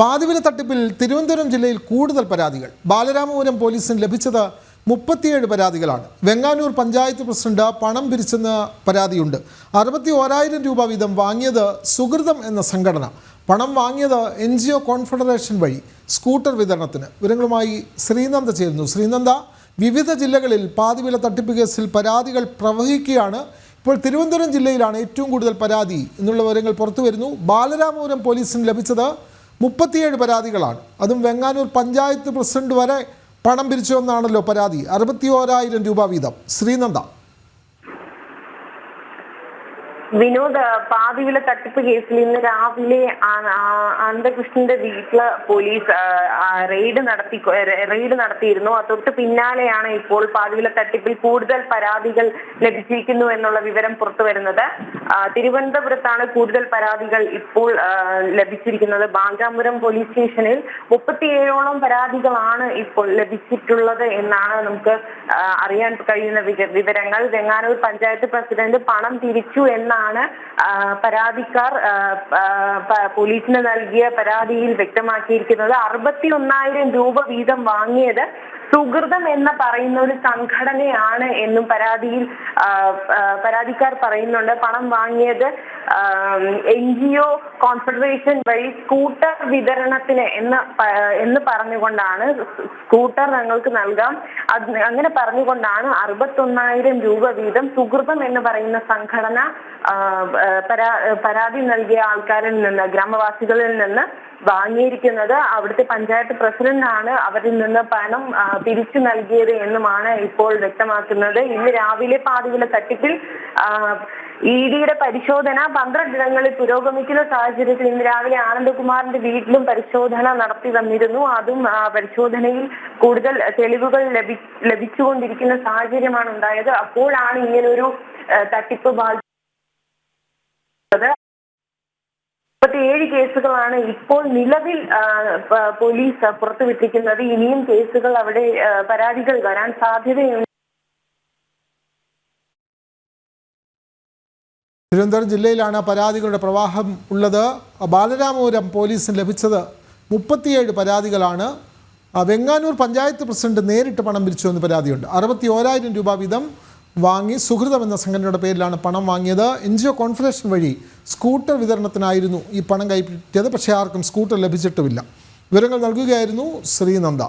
പാതിവില തട്ടിപ്പിൽ തിരുവനന്തപുരം ജില്ലയിൽ കൂടുതൽ പരാതികൾ. ബാലരാമപുരം പോലീസിന് ലഭിച്ചത് മുപ്പത്തിയേഴ് പരാതികളാണ്. വെങ്ങാനൂർ പഞ്ചായത്ത് പ്രസിഡന്റ് പണം പിരിച്ചെന്ന പരാതിയുണ്ട്. അറുപത്തി ഓരായിരം രൂപ വീതം വാങ്ങിയത് സുഹൃതം എന്ന സംഘടന. പണം വാങ്ങിയത് എൻ ജി ഒ കോൺഫെഡറേഷൻ വഴി സ്കൂട്ടർ വിതരണത്തിന്. വിവരങ്ങളുമായി ശ്രീനന്ദ ചേരുന്നു. ശ്രീനന്ദ വിവിധ ജില്ലകളിൽ പാതിവില തട്ടിപ്പ് കേസിൽ പരാതികൾ പ്രവഹിക്കുകയാണ്. ഇപ്പോൾ തിരുവനന്തപുരം ജില്ലയിലാണ് ഏറ്റവും കൂടുതൽ പരാതി. എന്നുള്ള വിവരങ്ങൾ പുറത്തു വരുന്നു ബാലരാമപുരം പോലീസിന് ലഭിച്ചത് മുപ്പത്തിയേഴ് പരാതികളാണ്. അതും വെങ്ങാനൂർ പഞ്ചായത്ത് പ്രസിഡന്റ് വരെ പണം പിരിച്ചുവെന്നാണല്ലോ പരാതി. അറുപത്തി ഓരായിരം രൂപ വീതം. ശ്രീനന്ദ. വിനോദ് പാതിവില തട്ടിപ്പ് കേസിൽ ഇന്ന് രാവിലെ അനന്തകൃഷ്ണന്റെ വീട്ടിൽ പോലീസ് റെയ്ഡ് നടത്തി റെയ്ഡ് നടത്തിയിരുന്നു. തൊട്ട് പിന്നാലെയാണ് ഇപ്പോൾ പാതിവില തട്ടിപ്പിൽ കൂടുതൽ പരാതികൾ ലഭിച്ചിരിക്കുന്നു എന്നുള്ള വിവരം പുറത്തു വരുന്നത്. തിരുവനന്തപുരത്താണ് കൂടുതൽ പരാതികൾ ഇപ്പോൾ ലഭിച്ചിരിക്കുന്നത്. ബാങ്കാപുരം പോലീസ് സ്റ്റേഷനിൽ മുപ്പത്തിയേഴോളം പരാതികളാണ് ഇപ്പോൾ ലഭിച്ചിട്ടുള്ളത് എന്നാണ് നമുക്ക് അറിയാൻ കഴിയുന്ന വിവരങ്ങൾ. വെങ്ങാനൂർ പഞ്ചായത്ത് പ്രസിഡന്റ് പണം തിരിച്ചു എന്നാണ് പരാതിക്കാർ പോലീസിന് നൽകിയ പരാതിയിൽ വ്യക്തമാക്കിയിരിക്കുന്നത് അറുപത്തി ഒന്നായിരം രൂപ വീതം വാങ്ങിയത് സുഹൃതം എന്ന് പറയുന്ന ഒരു സംഘടനയാണ് എന്നും പരാതിയിൽ പരാതിക്കാർ പറയുന്നുണ്ട്. പണം വാങ്ങിയത് എൻ ജി ഒ കോൺഫെഡറേഷൻ വഴി സ്കൂട്ടർ വിതരണത്തിന് എന്ന് എന്ന് പറഞ്ഞുകൊണ്ടാണ് സ്കൂട്ടർ ഞങ്ങൾക്ക് നൽകാം. അത് അങ്ങനെ പറഞ്ഞുകൊണ്ടാണ് അറുപത്തൊന്നായിരം രൂപ വീതം സുഹൃതം എന്ന് പറയുന്ന സംഘടന പരാതി നൽകിയ ആൾക്കാരിൽ നിന്ന് ഗ്രാമവാസികളിൽ നിന്ന് വാങ്ങിയിരിക്കുന്നത് അവിടുത്തെ പഞ്ചായത്ത് പ്രസിഡന്റ് ആണ് അവരിൽ നിന്ന് പണം തിരിച്ചു നൽകിയത് എന്നുമാണ് ഇപ്പോൾ വ്യക്തമാക്കുന്നത്. ഇന്ന് രാവിലെ പാതിയിലെ തട്ടിപ്പിൽ ഇ ഡിയുടെ പരിശോധന പന്ത്രണ്ടിടങ്ങളിൽ പുരോഗമിക്കുന്ന സാഹചര്യത്തിൽ ഇന്ന് രാവിലെ ആനന്ദകുമാറിന്റെ വീട്ടിലും പരിശോധന നടത്തി വന്നിരുന്നു. അതും പരിശോധനയിൽ കൂടുതൽ തെളിവുകൾ ലഭി ലഭിച്ചുകൊണ്ടിരിക്കുന്ന സാഹചര്യമാണ് ഉണ്ടായത്. അപ്പോഴാണ് ഇങ്ങനൊരു തട്ടിപ്പ് മുപ്പത്തിയേഴ് കേസുകളാണ് ഇപ്പോൾ നിലവിൽ പോലീസ് പുറത്തുവിട്ടിരിക്കുന്നത്. ഇനിയും കേസുകൾ അവിടെ പരാതികൾ വരാൻ സാധ്യതയുണ്ട്. തിരുവനന്തപുരം ജില്ലയിലാണ് പരാതികളുടെ പ്രവാഹം ഉള്ളത്. ബാലരാമപുരം പോലീസിന് ലഭിച്ചത് മുപ്പത്തിയേഴ് പരാതികളാണ്. വെങ്ങാനൂർ പഞ്ചായത്ത് പ്രസിഡന്റ് നേരിട്ട് പണം പിരിച്ചു എന്ന് പരാതിയുണ്ട്. അറുപത്തി ഓരായിരം രൂപ വീതം വാങ്ങി സുഹൃതം എന്ന സംഘടനയുടെ പേരിലാണ് പണം വാങ്ങിയത്. എൻ ജി ഒ കോൺഫെഡറേഷൻ വഴി സ്കൂട്ടർ വിതരണത്തിനായിരുന്നു ഈ പണം കൈപ്പറ്റിയത്. പക്ഷേ ആർക്കും സ്കൂട്ടർ ലഭിച്ചിട്ടുമില്ല. വിവരങ്ങൾ നൽകുകയായിരുന്നു ശ്രീനന്ദ.